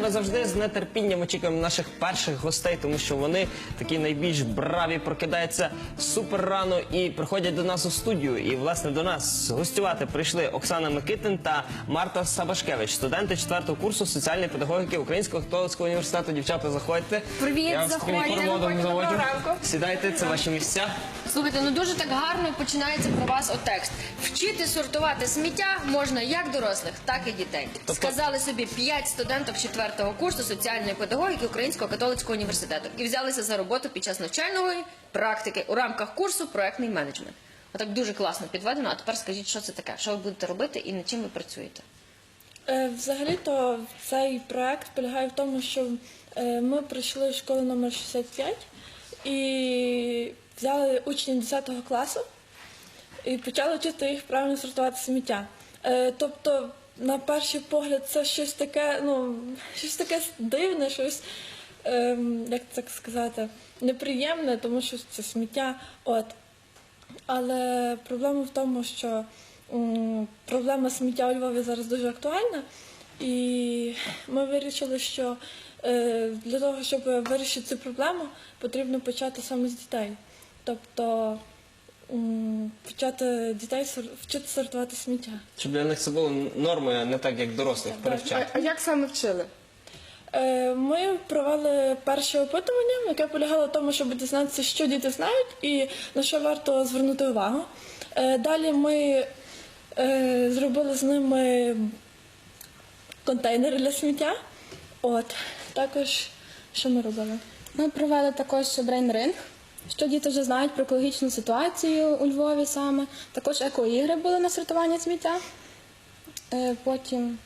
ми завжди з нетерпінням очікуємо наших перших гостей, тому що вони такі найбільш браві, прокидаються супер рано і приходять до нас у студію. І власне до нас гостювати прийшли Оксана Микитин та Марта Сабашкевич, студенти четвертого курсу соціальної педагогіки Українського католицького університету. Дівчата, заходьте. Привіт, заходьте. Доброго ранку. Сідайте, це ваші місця. Слухайте, ну дуже так гарно починається про вас от текст. Вчити сортувати сміття можна як дорослих, так і дітей. Тобто- Сказали собі п'ять студентів четвертого курсу соціальної педагогіки Українського католицького університету і взялися за роботу під час навчальної практики у рамках курсу проектний менеджмент. Отак дуже класно підведено. А тепер скажіть, що це таке, що ви будете робити і над чим ви працюєте? Е, Взагалі-то цей проект полягає в тому, що е, ми прийшли в школу номер 65 і взяли учнів 10 класу і почали вчити їх правильно сортувати сміття. Е, Тобто, на перший погляд, це щось таке, ну, щось таке дивне, щось, ем, як так сказати, неприємне, тому що це сміття. От. Але проблема в тому, що м, проблема сміття у Львові зараз дуже актуальна, і ми вирішили, що е, для того, щоб вирішити цю проблему, потрібно почати саме з дітей. Тобто м, почати дітей вчити сортувати сміття. Щоб для них це було нормою, а не так, як дорослих перевчати. А як саме вчили? Е, Ми провели перше опитування, яке полягало в тому, щоб дізнатися, що діти знають і на що варто звернути увагу. Е, Далі ми е, зробили з ними контейнери для сміття. От також що ми робили? Ми провели також брейн-ринг, що діти вже знають про екологічну ситуацію у Львові саме. Також екоігри були на сортування сміття. Е, Потім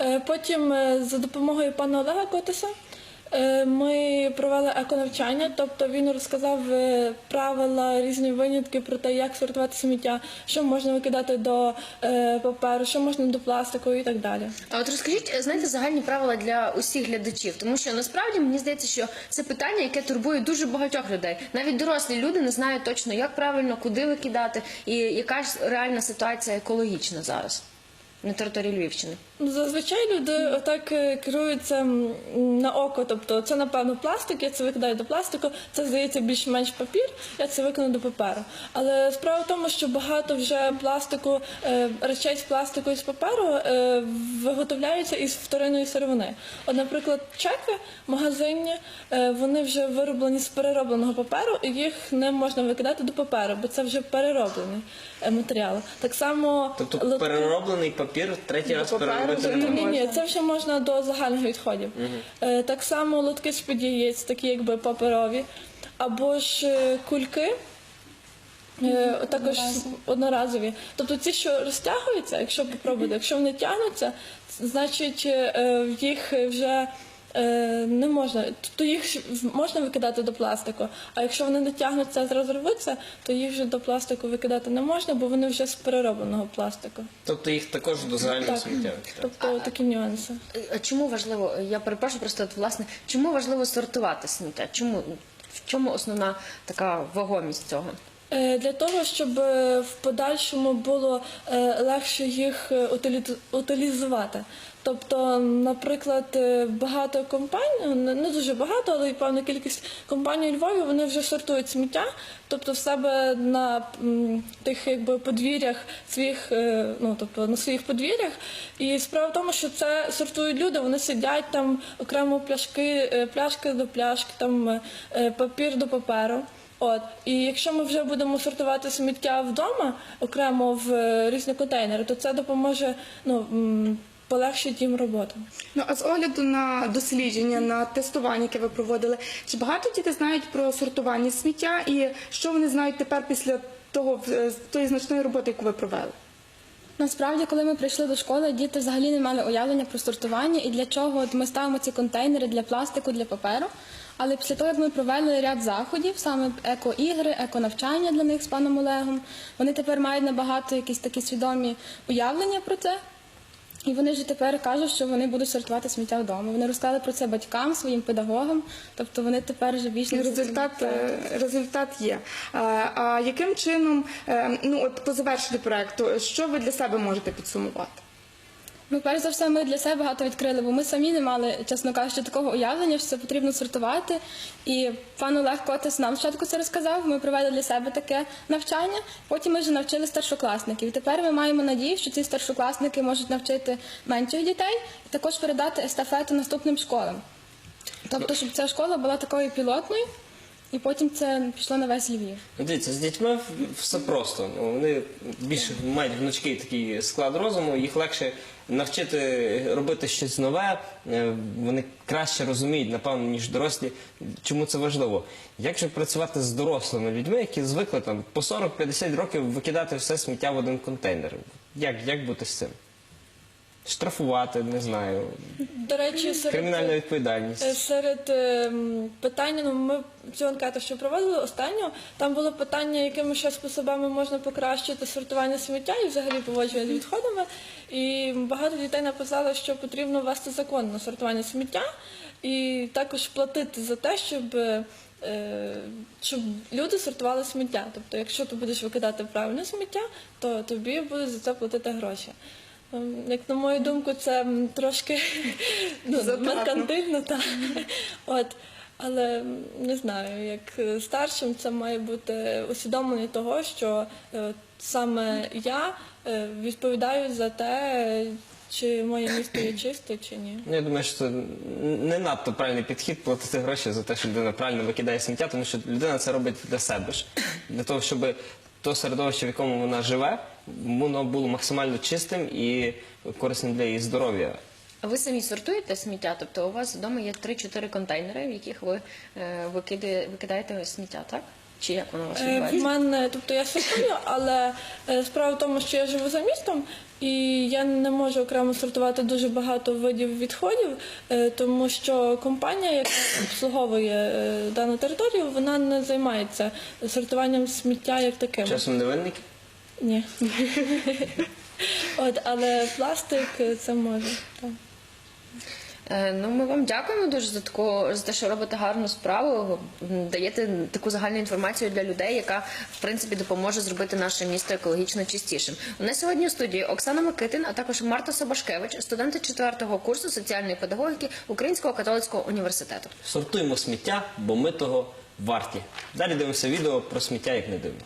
Е, Потім е, за допомогою пана Олега Котиса е, ми провели еконавчання, тобто він розказав е, правила, різні винятки про те, як сортувати сміття, що можна викидати до е, паперу, що можна до пластику і так далі. А от розкажіть, е, знаєте, загальні правила для усіх глядачів, тому що насправді мені здається, що це питання, яке турбує дуже багатьох людей. Навіть дорослі люди не знають точно, як правильно, куди викидати, і яка ж реальна ситуація екологічна зараз на території Львівщини. Ну, Зазвичай люди отак е, керуються на око, тобто це напевно пластик, я це викидаю до пластику, це здається більш-менш папір, я це викину до паперу. Але справа в тому, що багато вже пластику, е, речей з пластику і з паперу е, виготовляються із вторинної сировини. От, наприклад, чеки магазинні, е, вони вже вироблені з переробленого паперу, і їх не можна викидати до паперу, бо це вже перероблений матеріал. Так само Тобто лотки- перероблений папір третій раз паперу ні, ні, це все можна до загальних відходів. Е, так само лотки з-під яєць, такі якби паперові, або ж е, кульки. е, Також одноразові. Тобто ті, що розтягуються, якщо попробувати, якщо вони тягнуться, значить е, їх вже е, не можна. Тобто їх можна викидати до пластику, а якщо вони не тягнуться, зразу рвуться, то їх вже до пластику викидати не можна, бо вони вже з переробленого пластику. Тобто їх також до загального сміття викидати. Тобто такі нюанси. А чому важливо? Я перепрошую, просто от, власне, чому важливо сортувати сміття? Чому в чому основна така вагомість цього? Е, Для того, щоб е, в подальшому було е, легше їх утилізувати. Тобто, наприклад, багато компаній, не не дуже багато, але й певна кількість компаній у Львові вони вже сортують сміття, тобто в себе на тих якби подвір'ях своїх, ну тобто на своїх подвір'ях. І справа в тому, що це сортують люди, вони сидять там окремо пляшки, пляшки до пляшки, там папір до паперу. От і якщо ми вже будемо сортувати сміття вдома окремо в е, різні контейнери, то це допоможе ну м, полегшити їм роботу. Ну а з огляду на дослідження, на тестування, яке ви проводили, чи багато діти знають про сортування сміття і що вони знають тепер після того е, тої значної роботи, яку ви провели? насправді, коли ми прийшли до школи, діти взагалі не мали уявлення про сортування і для чого от ми ставимо ці контейнери для пластику, для паперу. Але після того, як ми провели ряд заходів, саме еко-ігри, еко-навчання для них з паном Олегом, вони тепер мають набагато якісь такі свідомі уявлення про це. І вони вже тепер кажуть, що вони будуть сортувати сміття вдома. Вони розказали про це батькам, своїм педагогам. Тобто вони тепер вже більш не Результат, е, результат є. А, а яким чином, е, ну от по завершенню проекту, що ви для себе можете підсумувати? Ну, перш за все, ми для себе багато відкрили, бо ми самі не мали, чесно кажучи, такого уявлення, що це потрібно сортувати. І пан Олег Котес нам спочатку це розказав. Ми провели для себе таке навчання. Потім ми вже навчили старшокласників. І тепер ми маємо надію, що ці старшокласники можуть навчити менших дітей і також передати естафету наступним школам. Тобто, щоб ця школа була такою пілотною, і потім це пішло на весь Львів. Дивіться, з дітьми все просто. Ну, Вони більше мають гнучкий такий склад розуму, їх легше навчити робити щось нове. е, Вони краще розуміють, напевно, ніж дорослі. Чому це важливо? Як же працювати з дорослими людьми, які звикли там по 40-50 років викидати все сміття в один контейнер? Як, як бути з цим? Штрафувати, не знаю, До речі, серед, кримінальна відповідальність. е, серед ем, питань, ну ми цю анкету, що проводили останню, там було питання, якими ще способами можна покращити сортування сміття і взагалі поводження з відходами. І багато дітей написали, що потрібно ввести закон на сортування сміття і також платити за те, щоб. е, Щоб люди сортували сміття. Тобто, якщо ти будеш викидати правильне сміття, то тобі будуть за це платити гроші. Ем, Як на мою думку, це трошки ну, Затратно. меркантильно, так. От. Але не знаю, як старшим це має бути усвідомлення того, що е, саме я е, відповідаю за те, чи моє місто є чисте, чи ні. Ну, Я думаю, що це не надто правильний підхід платити гроші за те, що людина правильно викидає сміття, тому що людина це робить для себе ж, для того, щоб то середовище, в якому вона живе, воно було максимально чистим і корисним для її здоров'я. А ви самі сортуєте сміття? Тобто у вас вдома є 3-4 контейнери, в яких ви е, викидаєте, викидаєте сміття, так? Чи як воно у вас Е, В відбувається? мене, тобто я сортую, але е, справа в тому, що я живу за містом, і я не можу окремо сортувати дуже багато видів відходів, е, тому що компанія, яка обслуговує е, дану територію, вона не займається сортуванням сміття як таким. Часом невинники. Ні. От, але пластик е, це може. Так. Е, Ну, ми вам дякуємо дуже за таку за те, що робите гарну справу. Даєте таку загальну інформацію для людей, яка в принципі допоможе зробити наше місто екологічно чистішим. У нас сьогодні у студії Оксана Микитин, а також Марта Собашкевич, студенти четвертого курсу соціальної педагогіки Українського католицького університету. Сортуємо сміття, бо ми того варті. Далі дивимося відео про сміття, як не дивно.